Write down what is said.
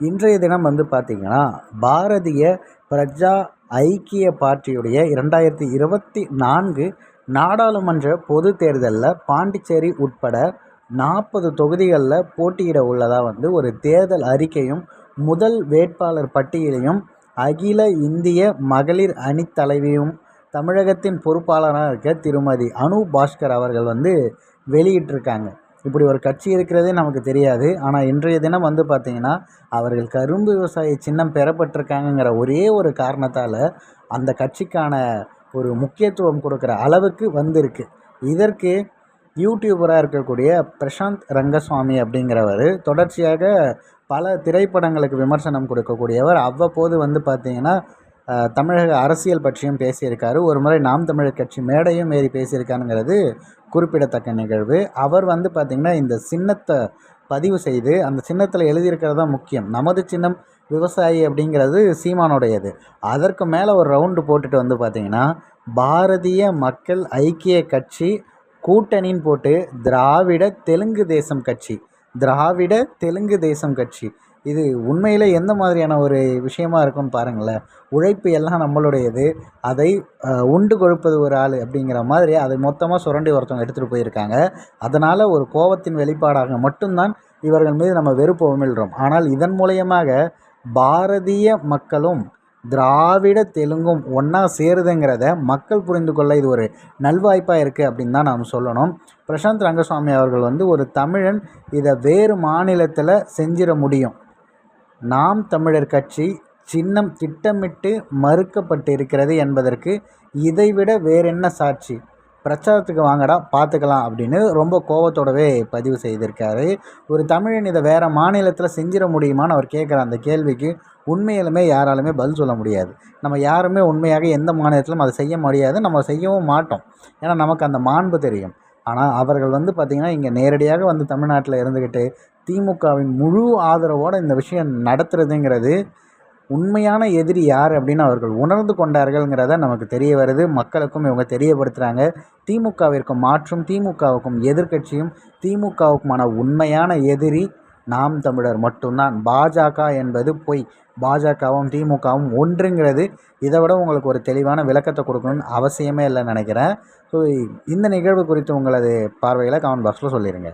இன்றைய தினம் வந்து பார்த்திங்கன்னா பாரதிய பிரஜா ஐக்கிய பார்ட்டியுடைய இரண்டாயிரத்தி இருபத்தி நான்கு நாடாளுமன்ற பொது தேர்தலில் பாண்டிச்சேரி உட்பட நாற்பது தொகுதிகளில் போட்டியிட உள்ளதாக வந்து ஒரு தேர்தல் அறிக்கையும் முதல் வேட்பாளர் பட்டியலையும் அகில இந்திய மகளிர் அணி தலைவியும் தமிழகத்தின் பொறுப்பாளராக இருக்க திருமதி அனு பாஸ்கர் அவர்கள் வந்து வெளியிட்டிருக்காங்க. இப்படி ஒரு கட்சி இருக்கிறதே நமக்கு தெரியாது. ஆனால் இன்றைய தினம் வந்து பார்த்திங்கன்னா அவர்கள் கரும்பு விவசாய சின்னம் பெறப்பட்டிருக்காங்கங்கிற ஒரே ஒரு காரணத்தால் அந்த கட்சிக்கான ஒரு முக்கியத்துவம் கொடுக்குற அளவுக்கு வந்திருக்கு. இதற்கு யூடியூபராக இருக்கக்கூடிய பிரசாந்த் ரங்கசுவாமி அப்படிங்கிறவர் தொடர்ச்சியாக பல திரைப்படங்களுக்கு விமர்சனம் கொடுக்கக்கூடியவர். அவ்வப்போது வந்து பார்த்திங்கன்னா தமிழக அரசியல் பற்றியும் பேசியிருக்காரு. ஒரு முறை நாம் தமிழர் கட்சி மேடையும் ஏறி பேசியிருக்காருங்கிறது குறிப்பிடத்தக்க நிகழ்வு. அவர் வந்து பார்த்திங்கன்னா இந்த சின்னத்தை பதிவு செய்து அந்த சின்னத்தில் எழுதியிருக்கிறது தான் முக்கியம். நமது சின்னம் விவசாயி அப்படிங்கிறது சீமானுடையது. அதற்கு மேலே ஒரு ரவுண்டு போட்டுட்டு வந்து பார்த்திங்கன்னா பாரதிய மக்கள் ஐக்கிய கட்சி கூட்டணின்னு போட்டு திராவிட தெலுங்கு தேசம் கட்சி. திராவிட தெலுங்கு தேசம் கட்சி. இது உண்மையில் எந்த மாதிரியான ஒரு விஷயமா இருக்கும்னு பாருங்களேன். உழைப்பு எல்லாம் நம்மளுடையது. அதை உண்டு கொழுப்பது ஒரு ஆள் அப்படிங்கிற மாதிரி அதை மொத்தமாக சுரண்டி ஒருத்தவங்க எடுத்துகிட்டு போயிருக்காங்க. அதனால் ஒரு கோபத்தின் வெளிப்பாடாக மட்டும்தான் இவர்கள் மீது நம்ம வெறுப்பு உமிழ்கிறோம் ஆனால் இதன் மூலயமாக பாரதிய மக்களும் திராவிட தெலுங்கும் ஒன்றா சேருதுங்கிறத மக்கள் புரிந்து கொள்ள இது ஒரு நல்வாய்ப்பாக இருக்குது அப்படின்னு தான் நாம் சொல்லணும். பிரசாந்த் ரங்கசுவாமி அவர்கள் வந்து ஒரு தமிழன் இதை வேறு மாநிலத்தில் செஞ்சிட முடியும். நாம் தமிழர் கட்சி சின்னம் திட்டமிட்டு மறுக்கப்பட்டு இருக்கிறது என்பதற்கு இதைவிட வேறென்ன சாட்சி? பிரச்சாரத்துக்கு வாங்கடா பார்த்துக்கலாம் அப்படின்னு ரொம்ப கோவத்தோடவே பதிவு செய்திருக்காரு. ஒரு தமிழன் இதை வேறு மாநிலத்தில் செஞ்சிட முடியுமான்னு அவர் கேட்குற அந்த கேள்விக்கு உண்மையிலுமே யாராலுமே பதில் சொல்ல முடியாது. நம்ம யாருமே உண்மையாக எந்த மாநிலத்திலும் அதை செய்ய முடியாது. நம்ம செய்யவும் மாட்டோம். ஏன்னா நமக்கு அந்த மாண்பு தெரியும். ஆனால் அவர்கள் வந்து பார்த்திங்கன்னா இங்கே நேரடியாக வந்து தமிழ்நாட்டில் இருந்துக்கிட்டு திமுகவின் முழு ஆதரவோடு இந்த விஷயம் நடத்துறதுங்கிறது உண்மையான எதிரி யார் அப்படின்னு அவர்கள் உணர்ந்து கொண்டார்கள்ங்கிறத நமக்கு தெரிய வருது. மக்களுக்கும் இவங்க தெரியப்படுத்துகிறாங்க திமுகவிற்கும் மாற்றும் திமுகவுக்கும் எதிர்கட்சியும் திமுகவுக்குமான உண்மையான எதிரி நாம் தமிழர் மட்டும்தான். பாஜக என்பது பொய். பாஜகவும் திமுகவும் ஒன்றுங்கிறது இதை விட உங்களுக்கு ஒரு தெளிவான விளக்கத்தை கொடுக்கணும்னு அவசியமே இல்லைன்னு நினைக்கிறேன். ஸோ இந்த நிகழ்வு குறித்து உங்களது பார்வைகளை கமெண்ட் பாக்ஸில் சொல்லிடுங்க